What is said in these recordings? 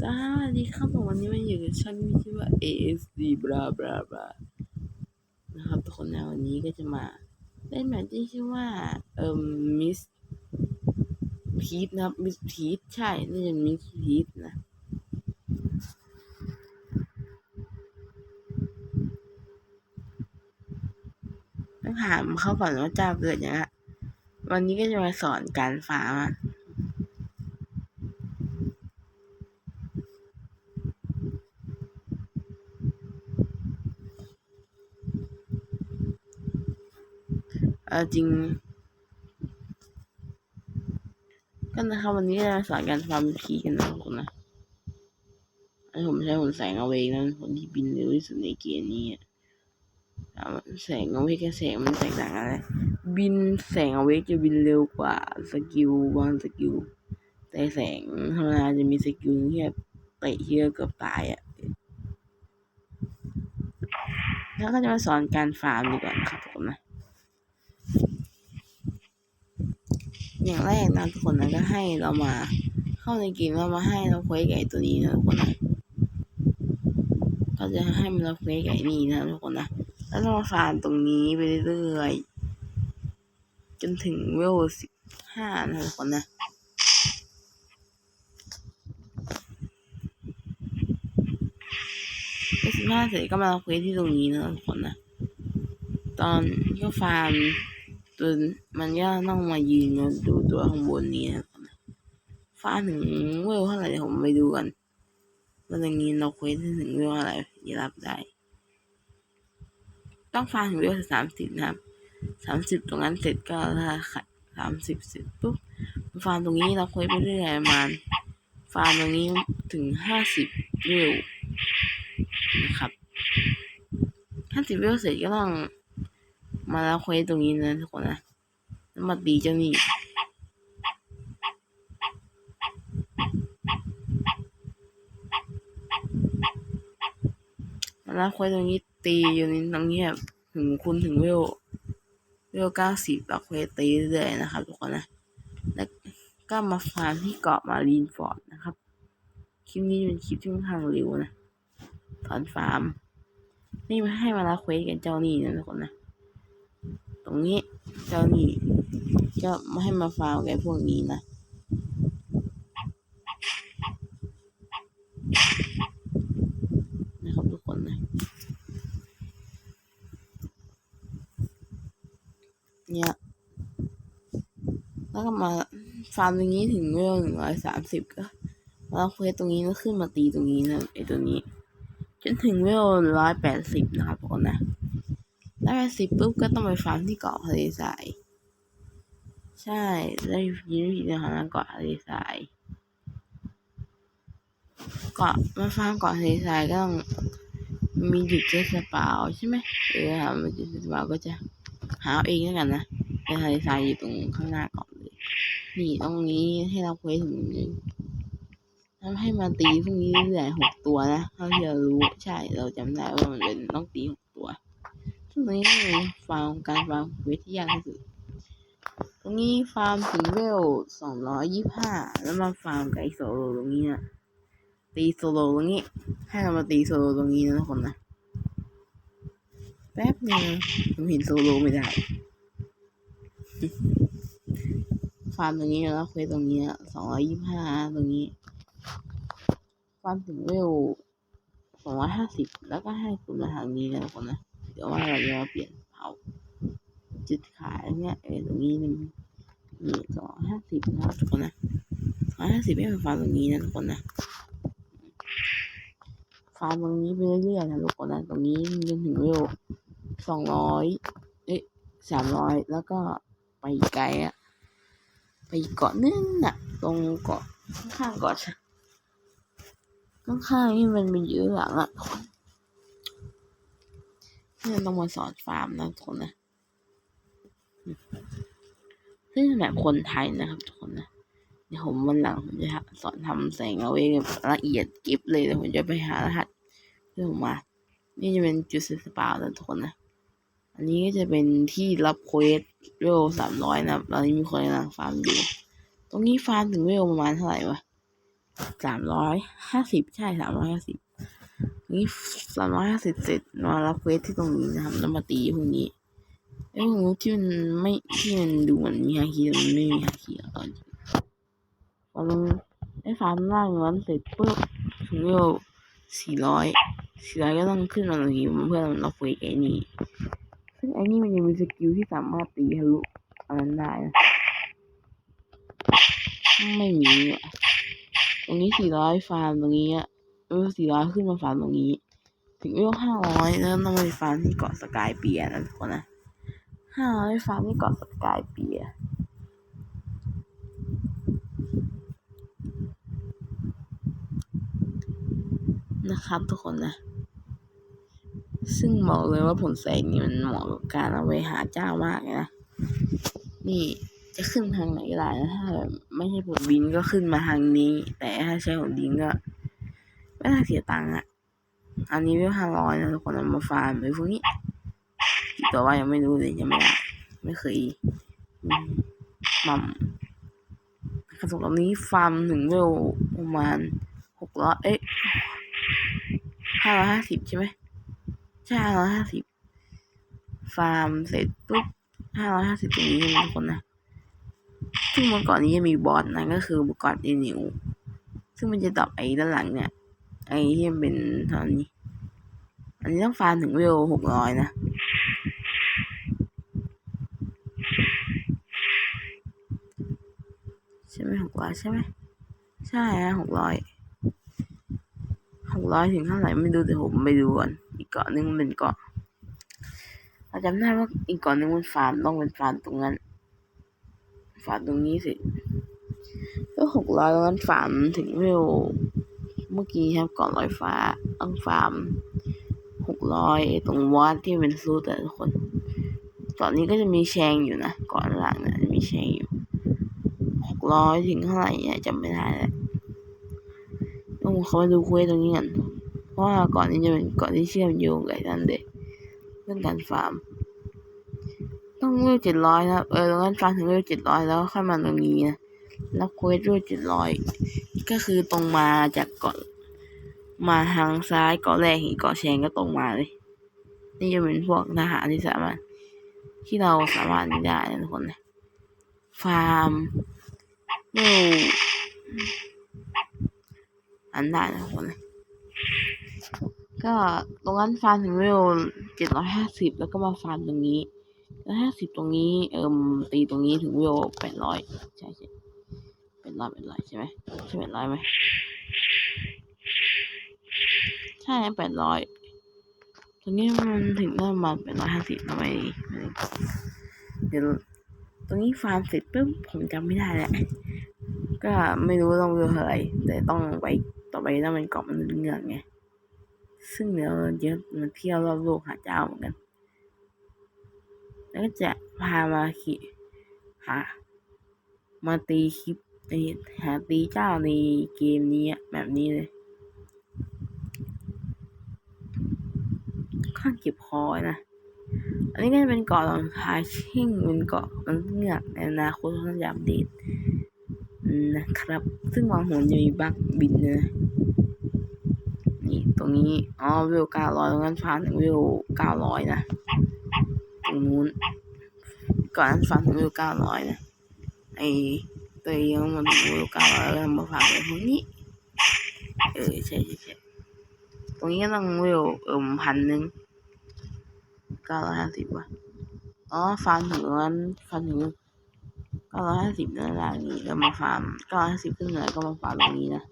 สวัสดีครับผมวันนี้มาอยู่กับช่องที่ชื่อว่า ASD บลาบลาบลานะครับทุกคนนะวันนี้ก็จะมาเล่นแบบที่ชื่อว่า เอ่อมิสพีทนะครับมิสพีทใช่น่าจะมิสพีทนะต้องถามเขาก่อนว่าเจ้าเกิดยังไงวันนี้ก็จะมาสอนการฟาร์ม เออจริงก็นะครับวันนี้จะสอนการฟาร์มพีกันนะทุกคนนะอันนี้ผมใช้ผมแสงเอาเองนะคนที่บินเร็วที่สุดในเกมนี้แสงเอาเวกกับแสงมันแตกต่างอะไรบินแสงเอาเวกจะบินเร็วกว่าสกิลบางสกิลแต่แสงธรรมดาจะมีสกิลที่แบบเตะเชือกเกือบตายอะแล้วก็จะมาสอนการฟาร์มดีกว่านะครับทุกคนนะ อย่างแรกนะทุกคนนะก็ให้เรามาเข้าในเกมแล้วมาให้เราเควสกับไอ้ตัวนี้นะทุกคนนะก็จะให้มันเราเควสกับไอ้นี่นะทุกคนนะแล้วเราฟาร์มตรงนี้ไปเรื่อยๆจนถึงเวลสิบห้านะทุกคนนะเวลสิบห้าเสร็จก็มาเราเควสที่ตรงนี้นะทุกคนนะ ตอนก็ฟาร์ม ตัวมันยากต้องมายืนมาดูตัวข้างบนนี้นะฟ้าถึงเวลเท่าไหร่เดี๋ยวผมไปดูกันว่าตรงนี้เราเควสถึงเวลเท่าไหร่ยีรับได้ ต้องฟ้าถึงเวลสามสิบนะครับสามสิบตรงนั้นเสร็จก็ถ้าสามสิบเสร็จปุ๊บฟาร์มตรงนี้เราเควสไปเรื่อยประมาณฟาร์มตรงนี้ถึงห้าสิบเวลนะครับห้าสิบเวลเสร็จก็ต้อง มาแล้วเควสตรงนี้นะทุกคนนะแล้วมาตีเจ้านี่มาแล้วเควสตรงนี้ตีอยู่นี่ตรงนี้แบบถึงคุณถึงเวลเวลเก้าสิบแล้วเควสตีเรื่อยๆนะครับทุกคนนะแล้วก็มาฟาร์มที่เกาะมารีนฟอร์ดนะครับคลิปนี้เป็นคลิปที่ค่อนข้างเร็วนะตอนฟาร์มนี่มาให้มาล้วเควสกันเจ้านี่นะทุกคนนะ ตรงนี้เจ้านี่ก็ไม่ให้มาฟาร์มกับพวกนี้นะนะครับทุกคนนะเนี่ยแล้วก็มาฟาร์มตรงนี้ถึงเวลหนึ่งร้อยสามสิบก็แล้วเควสตรงนี้ก็ขึ้นมาตีตรงนี้นะไอตัวนี้ จนถึงเวลร้อยแปดสิบนะครับทุกคนนะ ได้ไปสิปุ๊บก็ต้องไปฟาร์มที่เกาะทะเลทรายใช่ได้ยินวิธีนะคะเกาะทะเลทรายเกาะมาฟาร์มเกาะทะเลทรายก็ต้องมีจุดเจ็ตสปาวใช่ไหมเออหามจุดเจ็ตสปาวก็จะหาเอาเองแล้วกันนะแต่ทะเลทรายอยู่ตรงข้างหน้าเกาะเลยนี่ตรงนี้ให้เราเควสถึงนึงทำให้มาตีพวกนี้เรื่อยหกตัวนะเท่าที่เรารู้ใช่เราจำได้ว่ามันเป็นต้องตีหก นี้ฟาร์มการฟาร์มเวทที่ยากที่สุด ตรงนี้ฟาร์มถึงเวลสองร้อยยี่ห้าแล้วมาฟาร์มกับไอโซโลตรงนี้นะตีโซโลตรงนี้ ให้เรามาตีโซโลตรงนี้นะทุกคนนะ แป๊บนึงผมเห็นโซโลไม่ได้ ฟาร์มตรงนี้แล้วเควสตรงนี้สองร้อยยี่ห้าตรงนี้ฟาร์มถึงเวลสองร้อยห้าสิบแล้วก็ให้คุณมาทางนี้นะทุกคนนะ เดี๋ยวว่าเราจะเปลี่ยนเผาจุดขายเนี่ยเออตรงนี้มันมีสองห้าสิบนะทุกคนนะสองห้าสิบไม่เป็นฟาร์มตรงนี้นะทุกคนนะฟาร์มตรงนี้ไปเรื่อยๆนะทุกคนนะตรงนี้จนถึงเวลสองร้อยเอ๊ะสามร้อยแล้วก็ไปไกลอะไปเกาะนึงน่ะ ตรงเกาะข้างๆเกาะข้างๆนี่มันเป็นยื้อหลังอะทุกคน เนี่ยต้องมาสอนฟาร์มนะทุกคนนะซึ่งแบบคนไทยนะครับทุกคนนะเดี๋ยวผมวันหลังผมจะสอนทำแสงเอาไว้แบบละเอียดกิฟเลยเดี๋ยวผมจะไปหารหัสเพื่อมา นี่จะเป็นจุดสปาแล้วทุกคนนะ อันนี้ก็จะเป็นที่รับเควสเวลสามร้อยนะตอนนี้มีคนกำลังฟาร์มอยู่ ตรงนี้ฟาร์มถึงเวลประมาณเท่าไหร่วะสามร้อยห้าสิบใช่สามร้อยห้าสิบ นี่สามร้อยห้าสิบเสร็จมารับเควสที่ตรงนี้นะครับแล้วมาตีพวกนี้ไอ้พวกนี้ที่มันไม่ที่มันดูเหมือนมีฮาคีมันไม่มีฮาคีอะตอนนี้พอมันไอ้ฟาร์มล่างนั้นเสร็จปุ๊บถึงเวลสี่ร้อยสี่ร้อยก็ต้องขึ้นมาตรงนี้เพื่อเราเควสไอ้นี่ซึ่งไอ้นี่มันยังมีสกิลที่สามารถตีทะลุอันนั้นได้นะไม่มีอะตรงนี้สี่ร้อยฟาร์มตรงนี้อะ เออสี่ร้อยขึ้นมาฟาร์มตรงนี้ ถึงเวลห้าร้อยแล้วต้องไปฟาร์มที่เกาะสกายเปียนะทุกคนนะห้าร้อยฟาร์มที่เกาะสกายเปียนะครับทุกคนนะ ซึ่งบอกเลยว่าผลแสงนี่มันเหมาะกับการเอาไปหาเจ้ามากนะ นี่จะขึ้นทางไหนก็ได้นะถ้าแบบไม่ใช่ผลบินก็ขึ้นมาทางนี้ แต่ถ้าใช้ผลบินก็ ไม่น่าเสียตังค์อะ อันนี้เวห้าร้อยนะทุกคนเอามาฟาร์มไปพวกนี้กี่ตัวว่ายังไม่รู้เลยยังไม่ได้ไม่เคยมัมกระสุนลำนี้ฟาร์มถึงเวลประมาณหกร้อยเอ๊ะห้าร้อยห้าสิบใช่ไหมใช่ห้าร้อยห้าสิบฟาร์มเสร็จปุ๊บห้าร้อยห้าสิบตรงนี้ทุกคนนะซึ่งเมื่อก่อนนี้จะมีบอสนะก็คืออุปกรณ์เอนิวซึ่งมันจะตอบไอ้ด้านหลังเนี่ย ไอ้ที่มันเป็นเท่านี้ อันนี้ต้องฟาร์มถึงเวลหกร้อยนะใช่ไหมหกร้อยใช่ไหมใช่ฮะหกร้อยหกร้อยถึงเท่าไหร่ไม่รู้แต่ผมไปดูก่อน อีกเกาะหนึงเป็นเกาะเราจำได้ว่าอีกเกาะหนึงมันฟาร์มต้องเป็นฟาร์มตรงนั้น ฟาร์มตรงนี้สิก็หกร้อยตรงนั้นฟาร์มถึงเวล เมื่อกี้ครับก่อนลอยฟ้าต้องฟาร์มหกร้อยตรงวอดที่เป็นซูแต่ทุกคนก่อนนี้ก็จะมีแชงอยู่นะก่อนหลังนะมีแชงอยู่หกร้อยถึงเท่าไหร่เนี่ยจำไม่ได้แล้วต้องเขามาดูคุยตรงนี้กันเพราะว่าก่อนนี้จะเป็นก่อนที่เชื่อมโยงกับนั่นเด็เรื่องการฟาร์ม ต้องเวลเจ็ดร้อยนะครับเออตรงนั้นฟาร์มถึงเวลเจ็ดร้อยแล้วค่อยมาตรงนี้นะรับเควสด้วยเจ็ดร้อย ก็คือตรงมาจากเกาะมาทางซ้ายเกาะแรกเห็นเกาะแชงก็ตรงมาเลย นี่จะเป็นพวกทหารที่สามารถ ที่เราสามารถนี่ได้ทุกคนนะฟาร์มเวอันได้นะทุกคนนะก็ตรงนั้นฟาร์มถึงเวลเจ็ดร้อยห้าสิบแล้วก็มาฟาร์มตรงนี้แล้วห้าสิบตรงนี้เอิมตีตรงนี้ถึงเวลแปดร้อยใช่ใช่ เป็นร้อยเป็นร้อยใช่ไหมใช่แปดร้อยไหมใช่แปดร้อยตรงนี้มันถึงได้มาแปดร้อยห้าสิบทำไมเดี๋ยวตรงนี้ฟาร์มเสร็จปุ๊บผมจำไม่ได้แล้วก็ไม่รู้ต้องเวลเท่าไรแต่ต้องไปต่อไปต้องเป็นเกาะมันเรื่องไงซึ่งเดี๋ยวเยอะมาเที่ยวรอบโลกหาเจ้าเหมือนกัน แล้วก็จะพามาขี่หามาตีคลิป ไอหาตีเจ้าในเกมนี้อะแบบนี้เลย ข้างเก็บคอนะ อันนี้ก็จะเป็นเกาะรองท้ายชิ่งเป็นเกาะมันเงือกในอนาคตเขาจะอัปเดนะครับ ซึ่งวางหัวจะมีบักบินนะนี่ตรงนี้ อ๋อเวเก้าร้อยตรงนั้นฟาร์มถึงเวเก้าร้อยนะ ตรงนู้นก่อนนั้นฟังถึงวิวเก้าร้อยนะไอ ตัวยังมันถึงวิวเก้าร้อยแล้วมาฟังในพวกนี้เออใช่ใช่ใช่ตรงนี้ก็ต้องวิวเอิ่มพันหนึ่งเก้าร้อยห้าสิบว่ะอ๋อฟังถึงนั้นฟังถึงเก้าร้อยห้าสิบนั่นแหละนี่แล้วมาฟาร์มเก้าร้อยห้าสิบขึ้นเหนือก็มาฟาร์มตรงนี้นะ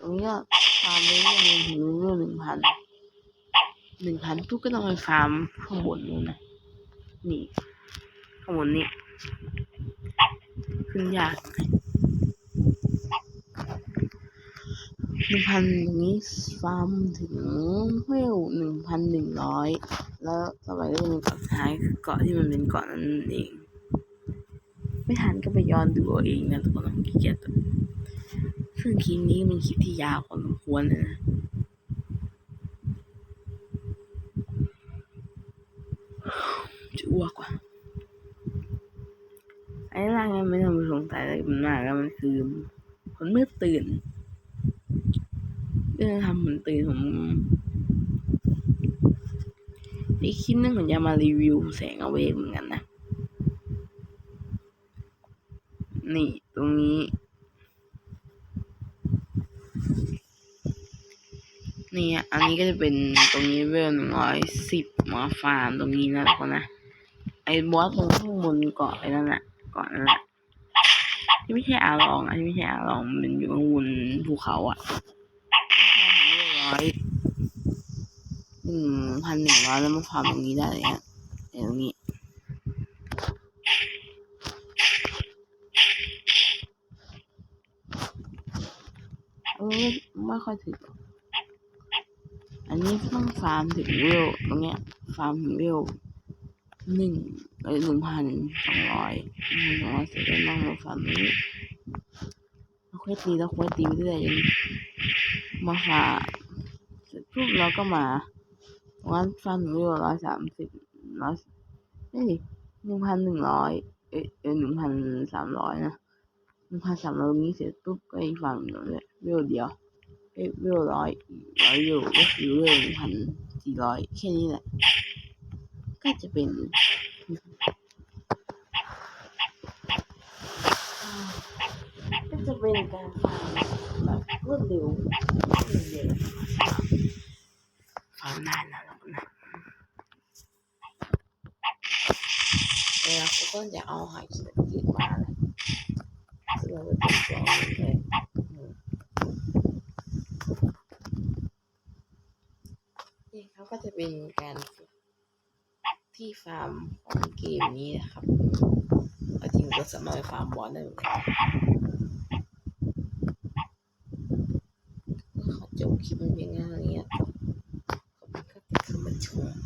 ตรงนี้ก็ฟาร์มเรื่อยๆถึงวิวหนึ่งพันหนึ่งพันปุ๊บก็ต้องไปฟาร์มข้างบนนู่นนะนี่ข้างบนนี้ ขึ้นยากหนึ่งพันอย่างนี้ฟาร์มถึงเวลหนึ่งพันหนึ่งร้อยแล้วต่อไปก็จะมีเกาะท้ายคือเกาะที่มันเป็นเกาะนั้นเอง ไม่ทันก็ไปย้อนดูเอาเองนะทุกคนขี้เกียจซึ่งคลิปนี้เป็นคลิปที่ยาวพอสมควรนะจะอ้วกว่ะ ไอ้ร่างนั้ไม่ต้องสงสัยอะไรมันมากแล้วมันคือผมมืดตื่นเรื่องทำผมตื่นผมนี่คิดนึงผมจะมารีวิวแสงเอาเวเหมือนกันนะ นี่ตรงนี้ นี่อันนี้ก็จะเป็นตรงนี้เวลหนึ่งร้อยสิบมาฟาร์มตรงนี้นะทุกคนนะ ไอ้บอสตรงข้างบนเกาะไอ้นั่นแหละ กาะนั่นแหละที่ไม่ใช่อาลองอันนี้ไม่ใช่อาลองมันอยู่ข้างบนภูเขาอะร้อยหนึ่งพันหนึ่งร้อยแล้วมาฟาร์มตรงนี้ได้เลยฮะไอ้ตรงนี้เออไม่ค่อยถึงอันนี้ต้องฟาร์มถึงเวลตรงเนี้ยฟาร์มถึงเวลหนึ่ง เอ้ยหนึ่งพันสองร้อยหนึ่งร้อยเสร็จแล้วนั่งมาฟาร์มนี้เราค่อยตีเราค่อยตีไปเรื่อยจนมาฟาเสร็จปุ๊บเราก็มาวันฟาร์มถึงเวลร้อยสามสิบร้อยเฮ้ยหนึ่งพันหนึ่งร้อยเอ้ยเอ้ยหนึ่งพันสามร้อยนะหนึ่งพันสามร้อยนี้เสร็จปุ๊บก็อีกฝั่งหนึ่งเลยเวลเดียวเอ้ยเวลร้อยร้อยอยู่ก็คือเวลหนึ่งพันสี่ร้อยแค่นี้แหละ ก็จะเป็น ก็จะเป็นการฟาร์มแบบรวดเร็วรวดเร็วฟาร์มนานนะแล้วนะเวลาเขาก็จะเอาหอยขีดขีดมาเลยซึ่งเราจะเป็นตัวมันเลยอืม นี่เขาก็จะเป็นการฝึก ที่ฟาร์มของเกมนี้นะครับจริงก็สามารถไปฟาร์มบอลได้เหมือนกันก็ขอจบคลิปเป็นเพียงแค่นี้ครับขอบคุณครับที่เข้ามาชม